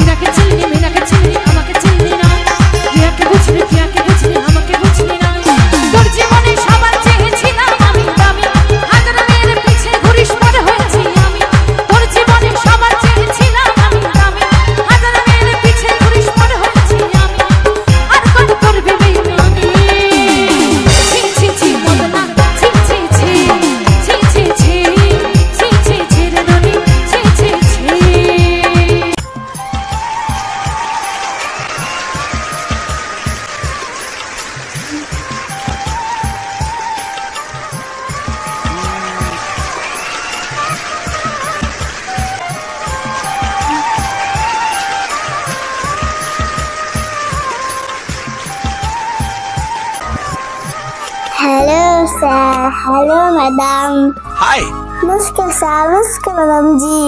রাখেছে hello sir hello madam hi नमस्कार sir नमस्कार madam जी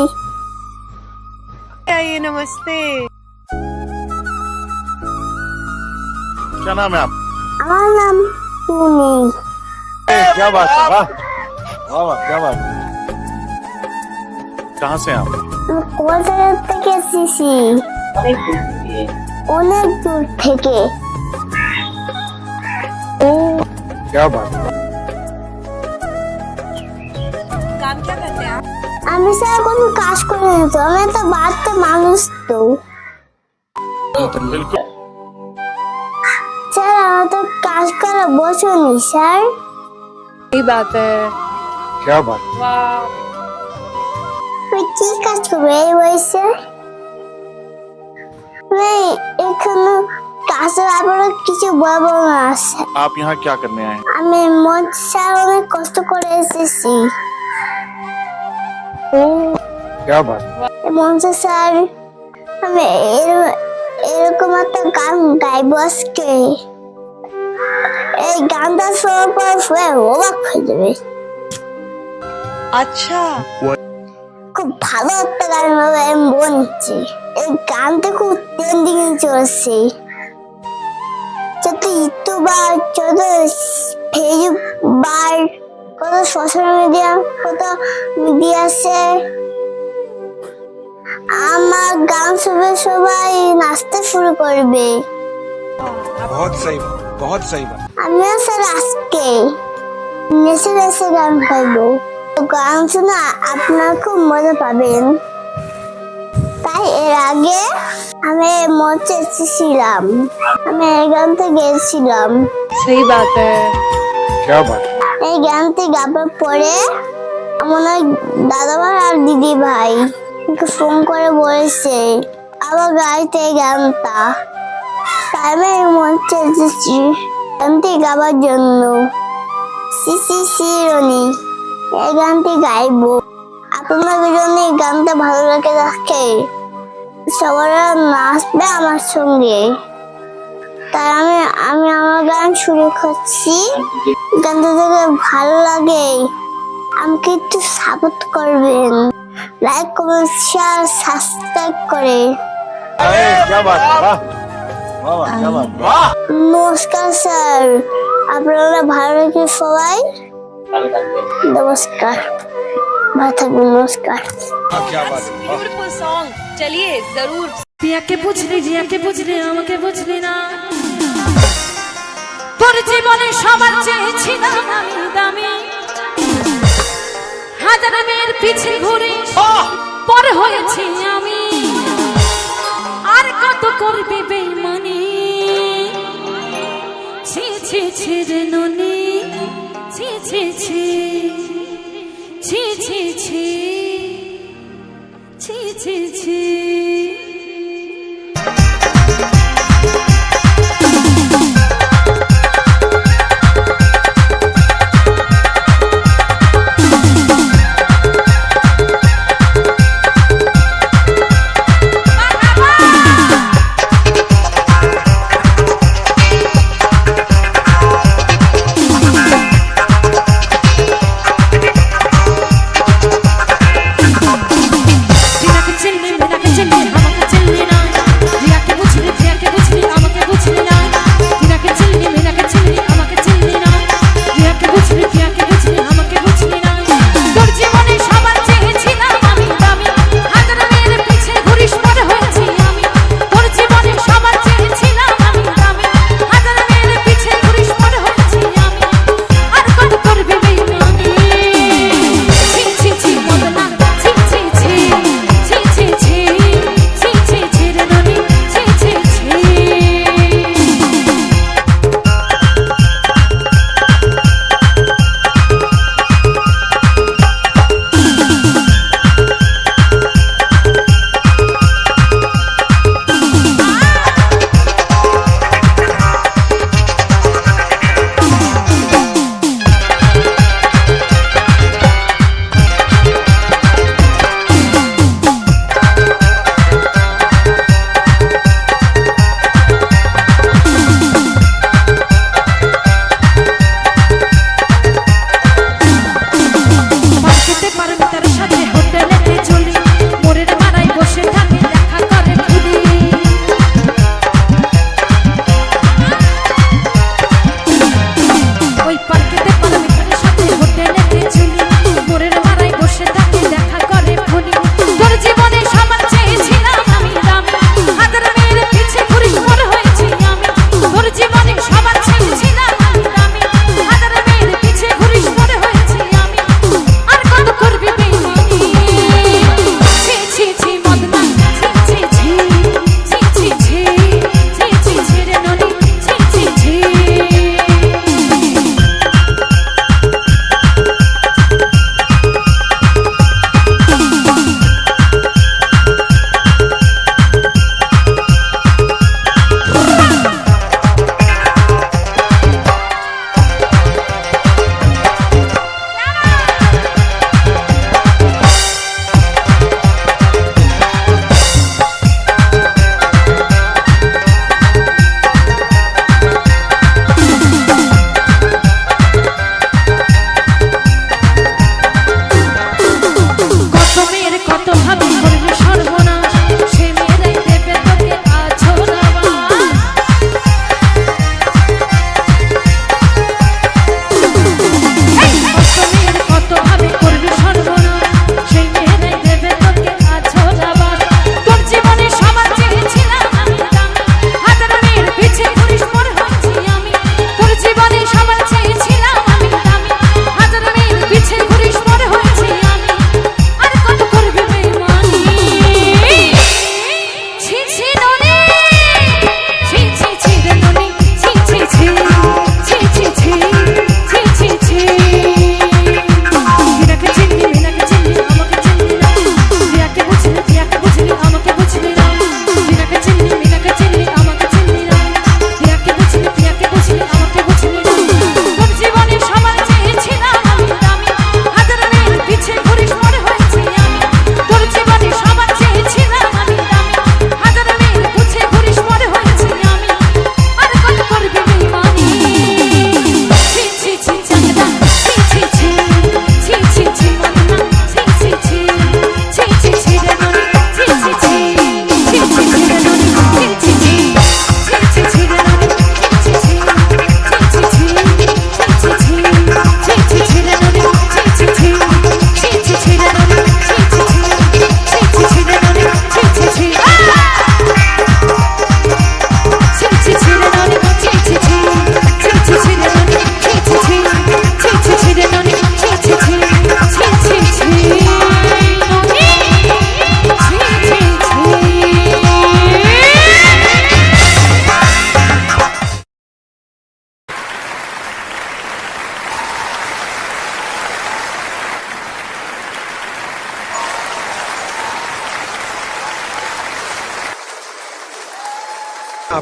आइए नमस्ते क्या नाम है आप আমার নাম টুনি क्या बात है वाह वाह वाह क्या बात है कहाँ से हैं आप আমি কলকাতা থেকে এসেছি অনেক দূর থেকে क्या बात है আমি স্যার কোনো কাজ করে না তো আমি একটা বাড়িতে মানুষ তো बिल्कुल স্যার আমার তো কাজ করা বসুনি স্যার सही बात है क्या बात वाह আমি কি কাজ করবো এই বয়সে আমি এখানে কাজের আবার কিছু বলবো না স্যার आप यहाँ क्या করনে आए हैं আমি মঞ্চ স্যার অনেক কষ্ট করে এসেছি মন স্যার আমি এরকম একটা গান গাইব আজকে এই গানটা শোনার পর সবাই অবাক হয়ে যাবে আচ্ছা খুব ভালো একটা গান হবে আমি বলছি এই গানটা খুব ট্রেন্ডিং এ চলছে যত ইউটিউবার যত ফেসবুক কত সোশ্যাল মিডিয়া কত মিডিয়া আছে আমার গান শুনে সবাই নাচতে শুরু করবে बहुत सही बात बहुत सही बात আমিও স্যার আজকে নেচে নেচে গান গাইবো গান শুনে আপনারা খুব মজা পাবেন তাই এর আগে আমি মঞ্চে এসেছিলাম আমি এই গানতে গেছিলাম सही बात है क्या बात এই গানটি গাবার পরে আমার দাদা ভাই আর দিদি ভাই ফোন করে বলেছে, আবার গাইতে গানটা তাই মঞ্চে এসেছি গানটি গাবার জন্য। সি সি সি, রনি, এই গানটি গাইবো। আপনাদের জন্য এই গানটা ভালো লাগে থাকে সবাই নাচবে আমার সঙ্গে। তাই আমি আমি আমার গান শুরু করছি। গানটা থেকে ভালো লাগে। আমাকে একটু সাপোর্ট করবেন। লাইক কমেন্ট শেয়ার সাবস্ক্রাইব করে। নমস্কার, স্যার। আপনারা ভালো রাখি সবাই। নমস্কার। ভালো থাকবেন, নমস্কার। চলিয়ে, জরুর। পিয়াকে বুঝলি, জিয়াকে বুঝলি, আমাকে বুঝলি না। তোর জীবনে সবার চেয়েছিলাম আমি দামি। হাজার মেয়ের পিছে ঘুরে পরে হয়েছি আমি। আর কত করবে বেমানি? ছি ছি ছি রে ননি। ছি ছি ছি। ছি ছি ছি। ছি ছি ছি।